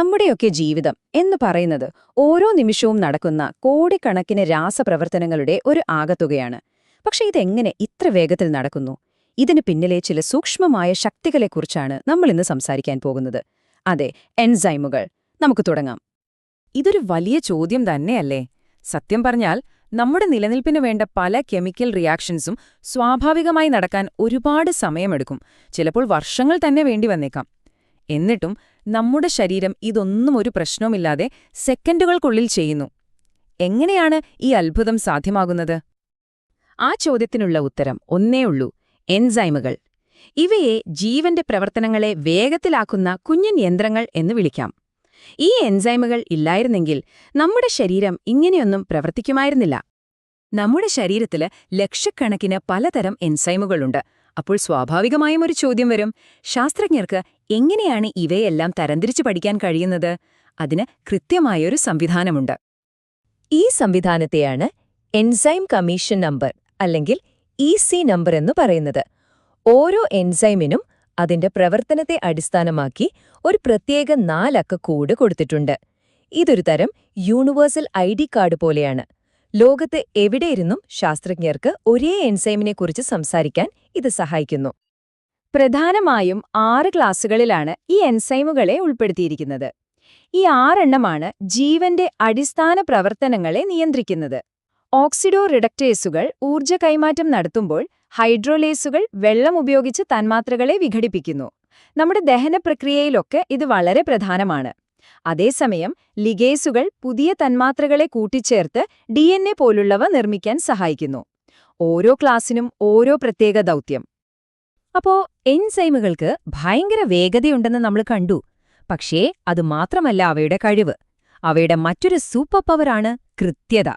നമ്മുടെയൊക്കെ ജീവിതം എന്ന് പറയുന്നത് ഓരോ നിമിഷവും നടക്കുന്ന കോടിക്കണക്കിന് രാസപ്രവർത്തനങ്ങളുടെ ഒരു ആകത്തുകയാണ്. പക്ഷെ ഇതെങ്ങനെ ഇത്ര വേഗത്തിൽ നടക്കുന്നു? ഇതിന് പിന്നിലെ ചില സൂക്ഷ്മമായ ശക്തികളെക്കുറിച്ചാണ് നമ്മളിന്ന് സംസാരിക്കാൻ പോകുന്നത്. അതെ എൻസൈമുകൾ. നമുക്ക് തുടങ്ങാം. ഇതൊരു വലിയ ചോദ്യം തന്നെയല്ലേ? സത്യം പറഞ്ഞാൽ നമ്മുടെ നിലനിൽപ്പിന് വേണ്ട പല കെമിക്കൽ റിയാക്ഷൻസും സ്വാഭാവികമായി നടക്കാൻ ഒരുപാട് സമയമെടുക്കും. ചിലപ്പോൾ വർഷങ്ങൾ തന്നെ വേണ്ടി വന്നേക്കാം. എന്നിട്ടും നമ്മുടെ ശരീരം ഇതൊന്നും ഒരു പ്രശ്നവുമില്ലാതെ സെക്കൻഡുകൾക്കുള്ളിൽ ചെയ്യുന്നു. എങ്ങനെയാണ് ഈ അത്ഭുതം സാധ്യമാകുന്നത്? ആ ചോദ്യത്തിനുള്ള ഉത്തരം ഒന്നേയുള്ളൂ എൻസൈമുകൾ. ഇവയെ ജീവന്റെ പ്രവർത്തനങ്ങളെ വേഗത്തിലാക്കുന്ന കുഞ്ഞൻ യന്ത്രങ്ങൾ എന്ന് വിളിക്കാം. ഈ എൻസൈമുകൾ ഇല്ലായിരുന്നെങ്കിൽ നമ്മുടെ ശരീരം ഇങ്ങനെയൊന്നും പ്രവർത്തിക്കുമായിരുന്നില്ല. നമ്മുടെ ശരീരത്തിൽ ലക്ഷക്കണക്കിന് പലതരം എൻസൈമുകളുണ്ട്. അപ്പോൾ സ്വാഭാവികമായും ഒരു ചോദ്യം വരും. ശാസ്ത്രജ്ഞർക്ക് എങ്ങനെയാണ് ഇവയെല്ലാം തരംതിരിച്ച് പഠിക്കാൻ കഴിയുന്നത്? അതിന് കൃത്യമായൊരു സംവിധാനമുണ്ട്. ഈ സംവിധാനത്തെയാണ് എൻസൈം കമ്മീഷൻ നമ്പർ അല്ലെങ്കിൽ ഇ സി നമ്പർ എന്ന് പറയുന്നത്. ഓരോ എൻസൈമിനും അതിന്റെ പ്രവർത്തനത്തെ അടിസ്ഥാനമാക്കി ഒരു പ്രത്യേക നാലക്ക കോഡ് കൊടുത്തിട്ടുണ്ട്. ഇതൊരു തരം യൂണിവേഴ്സൽ ഐ കാർഡ് പോലെയാണ്. ലോകത്ത് എവിടെയിരുന്നും ശാസ്ത്രജ്ഞർക്ക് ഒരേ എൻസൈമിനെക്കുറിച്ച് സംസാരിക്കാൻ ഇത് സഹായിക്കുന്നു. പ്രധാനമായും ആറ് ക്ലാസുകളിലാണ് ഈ എൻസൈമുകളെ ഉൾപ്പെടുത്തിയിരിക്കുന്നത്. ഈ ആറെണ്ണമാണ് ജീവന്റെ അടിസ്ഥാന പ്രവർത്തനങ്ങളെ നിയന്ത്രിക്കുന്നത്. ഓക്സിഡോ റിഡക്റ്റേസുകൾ ഊർജ കൈമാറ്റം നടത്തുമ്പോൾ ഹൈഡ്രോലേസുകൾ വെള്ളം ഉപയോഗിച്ച് തന്മാത്രകളെ വിഘടിപ്പിക്കുന്നു. നമ്മുടെ ദഹന പ്രക്രിയയിലൊക്കെ ഇത് വളരെ പ്രധാനമാണ്. അതേസമയം ലിഗേസുകൾ പുതിയ തന്മാത്രകളെ കൂട്ടിച്ചേർത്ത് ഡി പോലുള്ളവ നിർമ്മിക്കാൻ സഹായിക്കുന്നു. ഓരോ ക്ലാസ്സിനും ഓരോ പ്രത്യേക ദൗത്യം. അപ്പോ എൻസൈമുകൾക്ക് ഭയങ്കര വേഗതയുണ്ടെന്ന് നമ്മൾ കണ്ടു. പക്ഷേ അത് മാത്രമല്ല അവയുടെ കഴിവ്. അവയുടെ മറ്റൊരു സൂപ്പർ പവറാണ് കൃത്യത.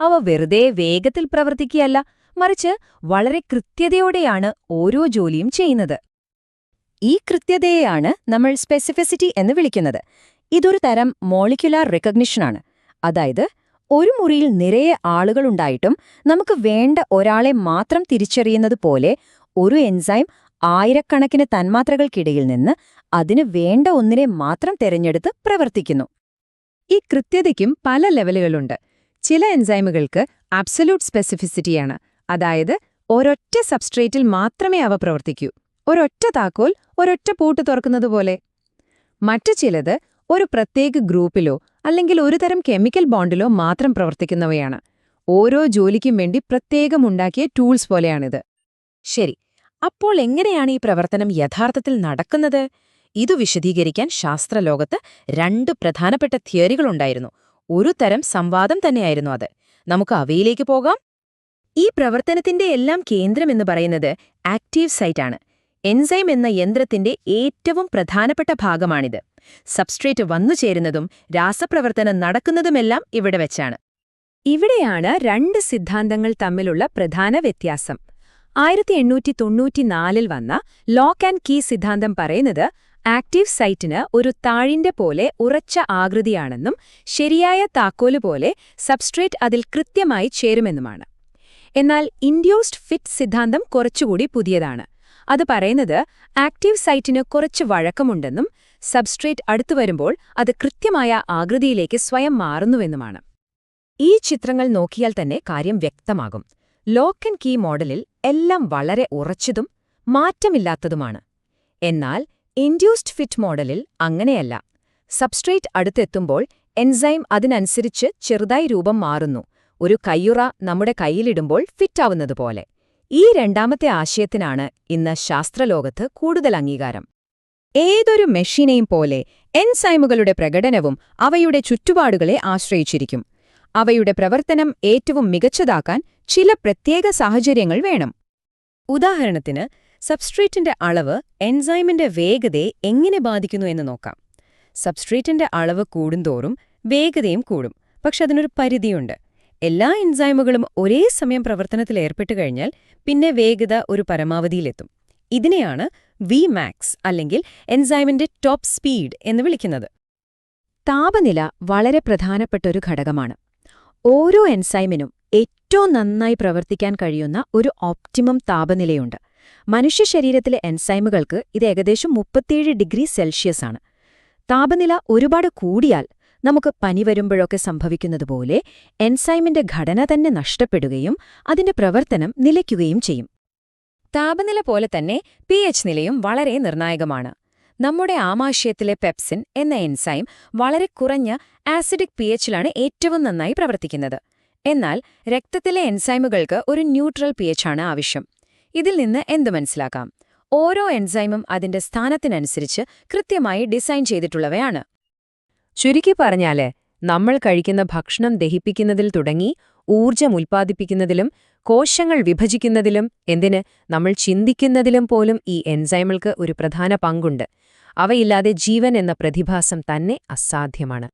അവ വെറുതെ വേഗത്തിൽ പ്രവർത്തിക്കുകയല്ല മറിച്ച് വളരെ കൃത്യതയോടെയാണ് ഓരോ ജോലിയും ചെയ്യുന്നത്. ഈ കൃത്യതയെയാണ് നമ്മൾ സ്പെസിഫിസിറ്റി എന്ന് വിളിക്കുന്നത്. ഇതൊരു തരം മോളിക്യുലാർ റെക്കഗ്നിഷനാണ്. അതായത് ഒരു മുറിയിൽ നിറയെ ആളുകളുണ്ടായിട്ടും നമുക്ക് വേണ്ട ഒരാളെ മാത്രം തിരിച്ചറിയുന്നത് പോലെ ഒരു എൻസൈം ആയിരക്കണക്കിന് തന്മാത്രകൾക്കിടയിൽ നിന്ന് അതിന് വേണ്ട ഒന്നിനെ മാത്രം തിരഞ്ഞെടുത്ത് പ്രവർത്തിക്കുന്നു. ഈ കൃത്യതയ്ക്കും പല ലെവലുകളുണ്ട്. ചില എൻസൈമുകൾക്ക് അബ്സല്യൂട്ട് സ്പെസിഫിസിറ്റിയാണ്. അതായത് ഒരൊറ്റ സബ്സ്ട്രേറ്റിൽ മാത്രമേ അവ പ്രവർത്തിക്കൂ. ഒരൊറ്റ താക്കോൽ ഒരൊറ്റ പൂട്ട് തുറക്കുന്നതുപോലെ മറ്റു ചിലത് ഒരു പ്രത്യേക ഗ്രൂപ്പിലോ അല്ലെങ്കിൽ ഒരുതരം കെമിക്കൽ ബോണ്ടിലോ മാത്രം പ്രവർത്തിക്കുന്നവയാണ്. ഓരോ ജോലിക്കും വേണ്ടി പ്രത്യേകമുണ്ടാക്കിയ ടൂൾസ് പോലെയാണിത്. ശരി അപ്പോൾ എങ്ങനെയാണ് ഈ പ്രവർത്തനം യഥാർത്ഥത്തിൽ നടക്കുന്നത്? ഇതു വിശദീകരിക്കാൻ ശാസ്ത്രലോകത്ത് രണ്ട് പ്രധാനപ്പെട്ട തിയറികളുണ്ടായിരുന്നു. ഒരു തരം സംവാദം തന്നെയായിരുന്നു അത്. നമുക്ക് അവയിലേക്ക് പോകാം. ഈ പ്രവർത്തനത്തിന്റെ എല്ലാം കേന്ദ്രം എന്ന് പറയുന്നത് ആക്റ്റീവ് സൈറ്റാണ്. എൻസൈം എന്ന യന്ത്രത്തിന്റെ ഏറ്റവും പ്രധാനപ്പെട്ട ഭാഗമാണിത്. സബ്സ്ട്രേറ്റ് വന്നുചേരുന്നതും രാസപ്രവർത്തനം നടക്കുന്നതുമെല്ലാം ഇവിടെ വെച്ചാണ്. ഇവിടെയാണ് രണ്ട് സിദ്ധാന്തങ്ങൾ തമ്മിലുള്ള പ്രധാന വ്യത്യാസം. ആയിരത്തി എണ്ണൂറ്റി തൊണ്ണൂറ്റിനാലിൽ വന്ന ലോക്ക് ആൻഡ് കീ സിദ്ധാന്തം പറയുന്നത് ആക്റ്റീവ് സൈറ്റിന് ഒരു താഴിന്റെ പോലെ ഉറച്ച ആകൃതിയാണെന്നും ശരിയായ താക്കോൽ പോലെ സബ്സ്ട്രേറ്റ് അതിൽ കൃത്യമായി ചേരുമെന്നുമാണ്. എന്നാൽ ഇൻഡ്യൂസ്ഡ് ഫിറ്റ് സിദ്ധാന്തം കുറച്ചുകൂടി പുതിയതാണ്. അത് പറയുന്നത് ആക്റ്റീവ് സൈറ്റിന് കുറച്ച് വഴക്കമുണ്ടെന്നും സബ്സ്ട്രേറ്റ് അടുത്തു വരുമ്പോൾ അത് കൃത്യമായ ആകൃതിയിലേക്ക് സ്വയം മാറുന്നുവെന്നുമാണ്. ഈ ചിത്രങ്ങൾ നോക്കിയാൽ തന്നെ കാര്യം വ്യക്തമാകും. ലോക്ക് ആൻഡ് കീ മോഡലിൽ എല്ലാം വളരെ ഉറച്ചതും മാറ്റമില്ലാത്തതുമാണ്. എന്നാൽ ഇൻഡ്യൂസ്ഡ് ഫിറ്റ് മോഡലിൽ അങ്ങനെയല്ല. സബ്സ്ട്രേറ്റ് അടുത്തെത്തുമ്പോൾ എൻസൈം അതിനനുസരിച്ച് ചെറുതായി രൂപം മാറുന്നു. ഒരു കയ്യുറ നമ്മുടെ കയ്യിലിടുമ്പോൾ ഫിറ്റാവുന്നതുപോലെ. ഈ രണ്ടാമത്തെ ആശയത്തിനാണ് ഇന്ന് ശാസ്ത്രലോകത്ത് കൂടുതൽ അംഗീകാരം. ഏതൊരു മെഷീനെയും പോലെ എൻസൈമുകളുടെ പ്രകടനവും അവയുടെ ചുറ്റുപാടുകളെ ആശ്രയിച്ചിരിക്കും. അവയുടെ പ്രവർത്തനം ഏറ്റവും മികച്ചതാക്കാൻ ചില പ്രത്യേക സാഹചര്യങ്ങൾ വേണം. ഉദാഹരണത്തിന് സബ്സ്ട്രേറ്റിന്റെ അളവ് എൻസൈമിന്റെ വേഗതയെ എങ്ങനെ ബാധിക്കുന്നു എന്ന് നോക്കാം. സബ്സ്ട്രേറ്റിന്റെ അളവ് കൂടുന്തോറും വേഗതയും കൂടും പക്ഷെ അതിനൊരു പരിധിയുണ്ട്. എല്ലാ എൻസൈമുകളും ഒരേ സമയം പ്രവർത്തനത്തിൽ ഏർപ്പെട്ടു കഴിഞ്ഞാൽ പിന്നെ വേഗത ഒരു പരമാവധിയിലെത്തും. ഇതിനെയാണ് വി മാക്സ് അല്ലെങ്കിൽ എൻസൈമിന്റെ ടോപ്പ് സ്പീഡ് എന്ന് വിളിക്കുന്നത്. താപനില വളരെ പ്രധാനപ്പെട്ട ഒരു ഘടകമാണ്. ഓരോ എൻസൈമിനും ഏറ്റവും നന്നായി പ്രവർത്തിക്കാൻ കഴിയുന്ന ഒരു ഓപ്റ്റിമം താപനിലയുണ്ട്. മനുഷ്യ ശരീരത്തിലെ എൻസൈമുകൾക്ക് ഇത് ഏകദേശം മുപ്പത്തിയേഴ് ഡിഗ്രി സെൽഷ്യസ് ആണ്. താപനില ഒരുപാട് കൂടിയാൽ നമുക്ക് പനി വരുമ്പോഴൊക്കെ സംഭവിക്കുന്നതുപോലെ എൻസൈമിന്റെ ഘടന തന്നെ നഷ്ടപ്പെടുകയും അതിന്റെ പ്രവർത്തനം നിലയ്ക്കുകയും ചെയ്യും. താപനില പോലെ തന്നെ പി എച്ച് നിലയും വളരെ നിർണായകമാണ്. നമ്മുടെ ആമാശയത്തിലെ പെപ്സിൻ എന്ന എൻസൈം വളരെ കുറഞ്ഞ ആസിഡിക് പി എച്ചിലാണ് ഏറ്റവും നന്നായി പ്രവർത്തിക്കുന്നത്. എന്നാൽ രക്തത്തിലെ എൻസൈമുകൾക്ക് ഒരു ന്യൂട്രൽ പി ആണ് ആവശ്യം. ഇതിൽ നിന്ന് എന്തു മനസ്സിലാക്കാം? ഓരോ എൻസൈമും അതിന്റെ സ്ഥാനത്തിനനുസരിച്ച് കൃത്യമായി ഡിസൈൻ ചെയ്തിട്ടുള്ളവയാണ്. ചുരുക്കി പറഞ്ഞാൽ നമ്മൾ കഴിക്കുന്ന ഭക്ഷണം ദഹിപ്പിക്കുന്നതിൽ തുടങ്ങി ഊർജം ഉൽപ്പാദിപ്പിക്കുന്നതിലും കോശങ്ങൾ വിഭജിക്കുന്നതിലും എന്തിന് നമ്മൾ ചിന്തിക്കുന്നതിലും പോലും ഈ എൻസൈമുകൾക്ക് ഒരു പ്രധാന പങ്കുണ്ട്. അവയില്ലാതെ ജീവൻ എന്ന പ്രതിഭാസം തന്നെ അസാധ്യമാണ്.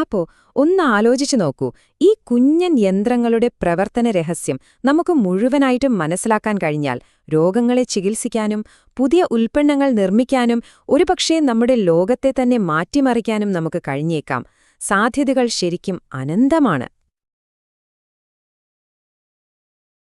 അപ്പോ ഒന്ന് ആലോചിച്ചു നോക്കൂ. ഈ കുഞ്ഞൻ യന്ത്രങ്ങളുടെ പ്രവർത്തന രഹസ്യം നമുക്ക് മുഴുവനായിട്ടും മനസ്സിലാക്കാൻ കഴിഞ്ഞാൽ രോഗങ്ങളെ ചികിത്സിക്കാനും പുതിയ ഉൽപ്പന്നങ്ങൾ നിർമ്മിക്കാനും ഒരുപക്ഷേ നമ്മുടെ ലോകത്തെ തന്നെ മാറ്റിമറിക്കാനും നമുക്ക് കഴിഞ്ഞേക്കാം. സാധ്യതകൾ ശരിക്കും അനന്തമാണ്.